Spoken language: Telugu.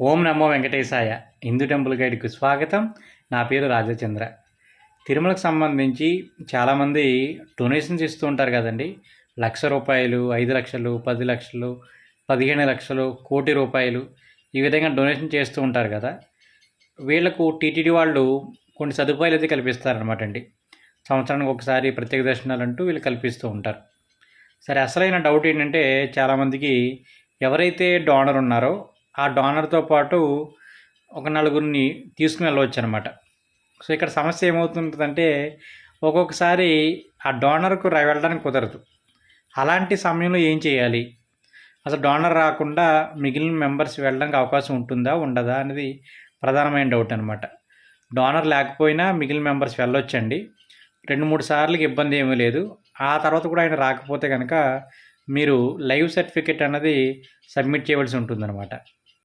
ఓం నమో వెంకటేశాయ హిందూ టెంపుల్ గైడ్కు స్వాగతం. నా పేరు రాజచంద్ర. తిరుమలకు సంబంధించి చాలామంది డొనేషన్స్ ఇస్తూ ఉంటారు కదండి. లక్ష రూపాయలు ఐదు లక్షలు పది లక్షలు పదిహేను లక్షలు కోటి రూపాయలు ఈ విధంగా డొనేషన్ చేస్తూ ఉంటారు కదా. వీళ్ళకు టీటీడీ వాళ్ళు కొన్ని సదుపాయాలు అయితే కల్పిస్తారనమాట అండి. సంవత్సరానికి ఒకసారి ప్రత్యేక దర్శనాలు అంటూ వీళ్ళు కల్పిస్తూ ఉంటారు. సరే అసలైన డౌట్ ఏంటంటే చాలామందికి ఎవరైతే డోనర్ ఉన్నారో ఆ డోనర్తో పాటు ఒక నలుగురిని తీసుకుని వెళ్ళవచ్చు అనమాట సో ఇక్కడ సమస్య ఏమవుతుంటుందంటే ఒక్కొక్కసారి ఆ డోనర్కు వెళ్ళడానికి కుదరదు. అలాంటి సమయంలో ఏం చేయాలి? అసలు డోనర్ రాకుండా మిగిలిన మెంబర్స్ వెళ్ళడానికి అవకాశం ఉంటుందా ఉండదా అనేది ప్రధానమైన డౌట్ అనమాట డోనర్ లేకపోయినా మిగిలిన మెంబర్స్ వెళ్ళొచ్చండి. రెండు మూడు సార్లకి ఇబ్బంది ఏమీ లేదు. ఆ తర్వాత కూడా ఆయన రాకపోతే కనుక మీరు లైవ్ సర్టిఫికేట్ అన్నది సబ్మిట్ చేయవలసి ఉంటుందన్నమాట